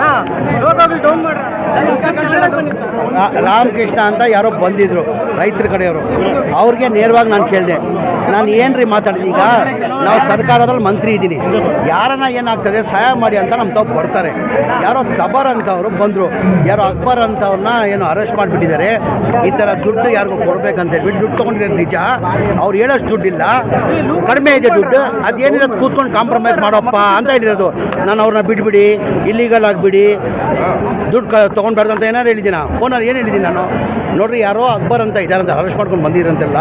Ha Ramakrishna ಅಂತ ಯಾರೋ ಬಂದಿದ್ರು, ರೈತರ ಕಡೆಯವರು. ಅವ್ರಿಗೆ ನೇರವಾಗಿ ನಾನು ಕೇಳಿದೆ, ನಾನು ಏನ್ರಿ ಮಾತಾಡಿದೆ ಈಗ? ನಾವು ಸರ್ಕಾರದಲ್ಲಿ ಮಂತ್ರಿ ಇದ್ದೀನಿ. ಯಾರನ್ನ ಏನಾಗ್ತದೆ, ಸಹಾಯ ಮಾಡಿ ಅಂತ ನಮ್ಮ ತಾವು ಬರ್ತಾರೆ. ಯಾರೋ ತಬರ್ ಅಂತವರು ಬಂದರು. ಯಾರೋ ಅಕ್ಬರ್ ಅಂತವ್ರನ್ನ ಏನು ಅರೆಸ್ಟ್ ಮಾಡಿಬಿಟ್ಟಿದ್ದಾರೆ. ಈ ಥರ ದುಡ್ಡು ಯಾರಿಗೂ ಕೊಡ್ಬೇಕಂತ ಹೇಳ್ಬಿಟ್ಟು ದುಡ್ಡು ತೊಗೊಂಡಿರೋದು ನಿಜ. ಅವ್ರು ಹೇಳೋಷ್ಟು ದುಡ್ಡಿಲ್ಲ. ಕಡಿಮೆ ಇದೆ ದುಡ್ಡು. ಅದೇನಿರೋದು ಕೂತ್ಕೊಂಡು ಕಾಂಪ್ರಮೈಸ್ ಮಾಡೋಪ್ಪ ಅಂತ ಹೇಳಿರೋದು. ನಾನು ಅವ್ರನ್ನ ಬಿಟ್ಬಿಡಿ ಇಲ್ಲಿಗಲ್ ಆಗಿಬಿಡಿ ದುಡ್ಡು ಕ ತೊಗೊಂಡ್ಬಾರ್ದು ಅಂತ ಏನಾರು ನಾನು ಫೋನಲ್ಲಿ ಏನು ಹೇಳಿದ್ದೀನಿ ನಾನು? ನೋಡ್ರಿ, ಯಾರೋ ಅಕ್ಬರ್ ಅಂತ ಇದ್ದಾರಂತ ಅರೆಸ್ಟ್ ಮಾಡ್ಕೊಂಡು ಬಂದಿರಂತೆಲ್ಲ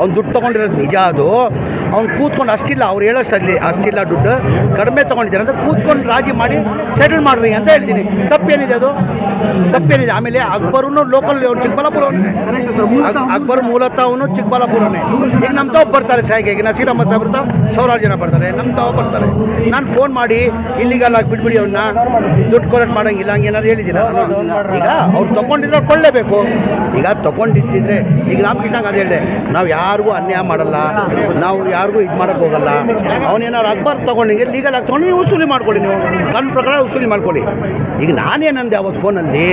ಅವ್ನು ದುಡ್ಡು ತೊಗೊಂಡಿರೋದು ನಿಜ ಅದು. ಅವ್ನು ಕೂತ್ಕೊಂಡು ಅಷ್ಟಿಲ್ಲ, ಅವ್ರು ಹೇಳೋಷ್ಟು ಅಲ್ಲಿ ಅಷ್ಟಿಲ್ಲ ದುಡ್ಡು, ಕಡಿಮೆ ತೊಗೊಂಡಿದ್ದಾರೆ ಅಂತ ಕೂತ್ಕೊಂಡು ರಾಜಿ ಮಾಡಿ ಸೆಟಲ್ ಮಾಡ್ರಿ ಅಂತ ಹೇಳ್ತೀನಿ. ತಪ್ಪೇನಿದೆ ಅದು? ತಪ್ಪೇನಿದೆ. ಆಮೇಲೆ ಅಕ್ಬರೂ ಲೋಕಲ್ ಚಿಕ್ಕಬಳ್ಳಾಪುರ ಅಕ್ಬರ್ ಮೂಲತಃ ಅವನು ಚಿಕ್ಕಬಳ್ಳಾಪುರನೇ ಈಗ ನಮ್ಮ ತಾವು ಬರ್ತಾರೆ ಸಾಯಿಗೆ ಈಗ ನಸೀರಮ್ಮ ಸಾಹೇಬ್ರ ತಾವು ಸಾವಿರಾರು ಜನ ಬರ್ತಾರೆ. ನಮ್ಮ ತಾವು ಬರ್ತಾರೆ. ನಾನು ಫೋನ್ ಮಾಡಿ, ಇಲ್ಲಿಗೆಲ್ಲ ಬಿಟ್ಬಿಡಿ ಅವ್ರನ್ನ ದುಡ್ಡು ಕೊಲೆಕ್ಟ್ ಮಾಡೋಂಗಿಲ್ಲ, ಹಂಗೆ ಏನಾದ್ರು ಹೇಳಿದ್ದೀರಾ? ಈಗ ಅವ್ರು ತೊಗೊಂಡಿದ್ರೆ ಕೊಳ್ಳೇಬೇಕು ಈಗ ತೊಗೊಂಡಿದ್ದಿದ್ರೆ, ಈಗ ರಾಮಕೃಷ್ಣ ಅದು ಹೇಳಿದೆ, ನಾವು ಯಾರಿಗೂ ಅನ್ಯಾಯ ಮಾಡಲ್ಲ. ನಾವು ಯಾರಿಗೂ ಇದು ಮಾಡೋಕ್ಕೆ ಹೋಗಲ್ಲ. ಅವನೇನಾರು ಅಕ್ಬರ್ ತೊಗೊಂಡಿಗೆ ಲೀಗಲ್ ಆಗಿ ತೊಗೊಂಡು ನೀವು ವಸೂಲಿ ಮಾಡ್ಕೊಳ್ಳಿ ನೀವು. ನನ್ನ ಪ್ರಕಾರ ವಸೂಲಿ ಮಾಡ್ಕೊಳ್ಳಿ. ಈಗ ನಾನೇನಂದೆ ಅವತ್ತು ಫೋನಲ್ಲಿ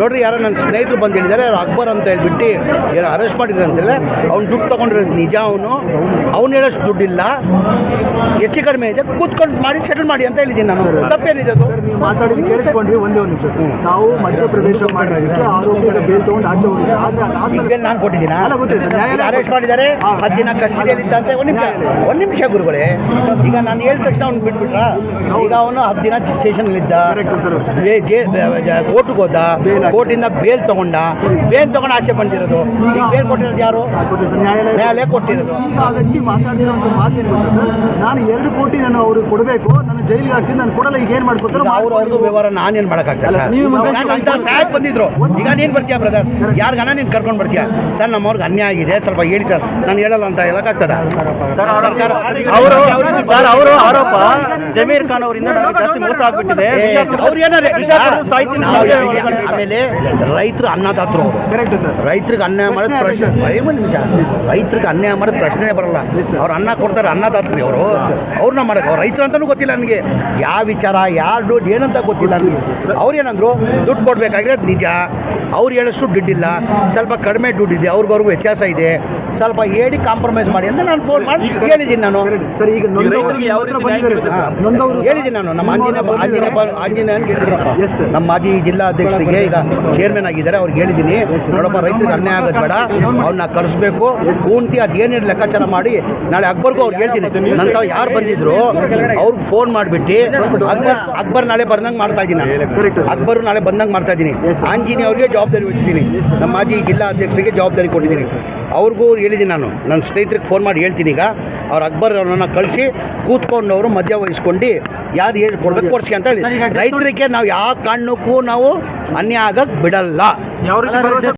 ನೋಡ್ರಿ ಯಾರೋ ನನ್ನ ಸ್ನೇಹಿತರು ಬಂದು ಹೇಳಿದ್ದಾರೆ ಯಾರು ಅಕ್ಬರ್ ಅಂತ ಹೇಳ್ಬಿಟ್ಟು ಯಾರೋ ಅರೆಸ್ಟ್ ಮಾಡಿದ್ರು ಅಂತೇಳಿ ಅವ್ನು ದುಡ್ಡು ತೊಗೊಂಡಿರೋದು ನಿಜ ಅವನು? ಅವ್ನು ಹೇಳೋಷ್ಟು ದುಡ್ಡಿಲ್ಲ. ಹೆಚ್ಚು ಕಡಿಮೆ ಇದೆ ಕೂತ್ಕೊಂಡು ಮಾಡಿ ಸೆಟಲ್ ಮಾಡಿ ಅಂತ ಹೇಳಿದ್ದೀನಿ ನಾನು. ತಪ್ಪೇನಿದೆ ಅದು? ಮಾತಾಡಿ ಕೇಳಿಸ್ಕೊಂಡ್ವಿ ಒಂದೇ ಒಂದು ನಿಮಿಷ ನಾವು ಮಧ್ಯಪ್ರವೇಶ ಮಾಡೋದಕ್ಕೆ ಆರೋಪಿಗಳ ಬೇಲ್ ತಗೊಂಡು ಆಚೆ ಹೋಗಿದ್ದಾರೆ ಆದ್ರೆ ಅದಾದ್ಮೇಲೆ ನಾನು ಕೊಟ್ಟಿದ್ದೀನ? ಅರೆಸ್ಟ್ ಮಾಡಿದ್ದಾರೆ. ಹತ್ತು ದಿನ ಕಸ್ಟಡಿಯಲ್ಲಿ ಇದ್ದಂತೆ ಒಂದು ನಿಮಿಷ. ಒಂದು ನಿಮಿಷ ಗುರುಗಳೇ. ಈಗ ನಾನು ಹೇಳಿದ ತಕ್ಷಣ ಅವ್ನು ಬಿಟ್ಬಿಟ್ರ? ಈಗ ಅವನು ಹತ್ತು ದಿನ sir. ಕೋರ್ಟ್ಗೆ ಹೋದ. ಕೋರ್ಟಿಂದ ಬೇಲ್ ತಗೊಂಡ. ಬೇಲ್ ತಗೊಂಡು ಆಚೆ ಬಂದಿರೋದು. ಈಗ ಬೇಲ್ ಕೊಟ್ಟಿರೋದು ಯಾರು? ನ್ಯಾಯಾಲಯ. ಕೊಟ್ಟಿರೋದು. ನಾನು ಎರಡು ಕೋಟಿ ನಾನು ಅವ್ರಿಗೆ ಕೊಡಬೇಕು. ನನ್ನ ಜೈಲಿಗೆ ಹಾಕಿ ನಾನು ಕೊಡಲ್ಲ. ಈಗ ಏನು ಮಾಡ್ಕೊತಾರೆ ಅವರು ಅವ್ರು ಅವ್ರದ್ದು ವ್ಯವಹಾರ ನಾನೇನು ಮಾಡೋಕ್ಕಾಗ್ತದೆ ನಾನು ಅಂತ ಸಹಾಯಕ್ಕೆ ಬಂದಿದ್ರು. ಈಗ ನೀನು ಬರ್ತೀಯಾ ಬ್ರದರ್ ಯಾರಿಗಾನ ನೀನು ಕರ್ಕೊಂಡು ಬರ್ತೀಯಾ? ಸರ್ ನಮ್ಮವ್ರಿಗೆ ಅನ್ಯಾಯ ಆಗಿದೆ ಸ್ವಲ್ಪ ಹೇಳಿ ಸರ್. ನಾನು ಹೇಳಲ್ಲ ಅಂತ ಹೇಳಕ್ಕಾಗ್ತದ ಅವರು ಸರ್ ಅವರು ಆರೋಪ ಜಮೀರ್ ಖಾನ್ ಅವರಿಂದ ನನಗೆ ಜಾಸ್ತಿ ಮೋಸ ಆಗ್ಬಿಟ್ಟಿದೆ. ಅವ್ರು. ಆಮೇಲೆ ರೈತರು ಅನ್ನದಾತರು ಕರೆಕ್ಟ್ ಸರ್ ರೈತರಿಗೆ ಅನ್ಯಾಯ ಮಾಡೋದು ಪ್ರಶ್ನೆ ನಿಜ ರೈತರಿಗೆ ಅನ್ಯಾಯ ಮಾಡಿದ ಪ್ರಶ್ನೆ ಬರಲ್ಲ. ಅವ್ರು ಅನ್ನ ಕೊಡ್ತಾರೆ ಅನ್ನದಾತ್ರಿ ಅವರು ಅವ್ರನ್ನ ಮಾಡಕ್ಕೆ ಅವ್ರು ರೈತರು ಅಂತಲೂ ಗೊತ್ತಿಲ್ಲ ನನಗೆ. ಯಾವ ವಿಚಾರ ಯಾರು ದುಡ್ಡು ಏನಂತ ಗೊತ್ತಿಲ್ಲ ನನಗೆ. ಅವ್ರು ಏನಂದ್ರು ದುಡ್ಡು ಕೊಡಬೇಕಾಗಿರೋದು ನಿಜ. ಅವ್ರು ಹೇಳಷ್ಟು ದುಡ್ಡಿಲ್ಲ ಸ್ವಲ್ಪ ಕಡಿಮೆ ದುಡ್ಡಿದೆ ಅವ್ರಿಗವ್ರಿಗೂ ವ್ಯತ್ಯಾಸ ಇದೆ. ಸ್ವಲ್ಪ ಹೇಳಿ ಕಾಂಪ್ರಮೈಸ್ ಮಾಡಿ ಅಂತ ನಾನು ಫೋನ್ ಮಾಡಿ ಹೇಳಿದ್ದೀನಿ ನಾನು ಸರ್ ಈಗ ನೊಂದವರು ಹೇಳಿದ್ದೀನಿ ನಾನು ನಮ್ಮ ಆಂಜನೇಯ ಆಂಜನೇಯ ಆಂಜನೇಯ ಹೇಳಿದ್ರಪ್ಪ. ನಮ್ಮ ಮಾಜಿ ಜಿಲ್ಲಾ ಅಧ್ಯಕ್ಷರಿಗೆ ಈಗ ಚೇರ್ಮನ್ ಆಗಿದ್ದಾರೆ ಅವ್ರಿಗೆ ಹೇಳಿದ್ದೀನಿ ನೋಡಪ್ಪ ರೈತರಿಗೆ ಅನ್ಯಾಯ ಆಗೋದು ಬೇಡ ಅವ್ರನ್ನ ಕರೆಸ್ಬೇಕು ಪೂರ್ತಿ ಅದು ಏನೇನು ಲೆಕ್ಕಾಚಾರ ಮಾಡಿ ನಾಳೆ ಅಕ್ಬರ್ಗೂ ಅವ್ರಿಗೆ ಹೇಳ್ತೀನಿ ನಂತ ಯಾರು ಬಂದಿದ್ರು ಅವ್ರಿಗೆ ಫೋನ್ ಮಾಡಿಬಿಟ್ಟು ಅಕ್ಬರ್ ಅಕ್ಬರ್ ನಾಳೆ ಬಂದಂಗೆ ಮಾಡ್ತಾ ಇದ್ದೀನಿ ಅಕ್ಬರು ನಾಳೆ ಬಂದಂಗೆ ಮಾಡ್ತಾ ಇದ್ದೀನಿ ಆಂಜನೇಯ ಅವ್ರಿಗೆ ಜವಾಬ್ದಾರಿ ವಹಿಸಿದ್ದೀನಿ ನಮ್ಮ ಮಾಜಿ ಜಿಲ್ಲಾ ಅಧ್ಯಕ್ಷರಿಗೆ ಜವಾಬ್ದಾರಿ ಕೊಟ್ಟಿದ್ದೀನಿ ಅವ್ರಿಗೂ ಹೇಳಿದ್ದೀನಿ ನಾನು. ನನ್ನ ಸ್ನೇಹಿತರಿಗೆ ಫೋನ್ ಮಾಡಿ ಹೇಳ್ತೀನಿ ಈಗ. ಅವ್ರು ಅಕ್ಬರ್ ಅವ್ರನ್ನ ಕಳಿಸಿ ಕೂತ್ಕೊಂಡು ಅವರು ಮಧ್ಯ ವಹಿಸ್ಕೊಂಡು ಯಾರು ಹೇಳಿ ಕೊಡ್ಬೇಕು ಕೊಡ್ಸಿ ಅಂತ ಹೇಳಿ. ರೈತರಿಗೆ ನಾವು ಯಾವ ಕಾರಣಕ್ಕೂ ನಾವು ಅನ್ಯ ಆಗಕ್ಕೆ ಬಿಡಲ್ಲ.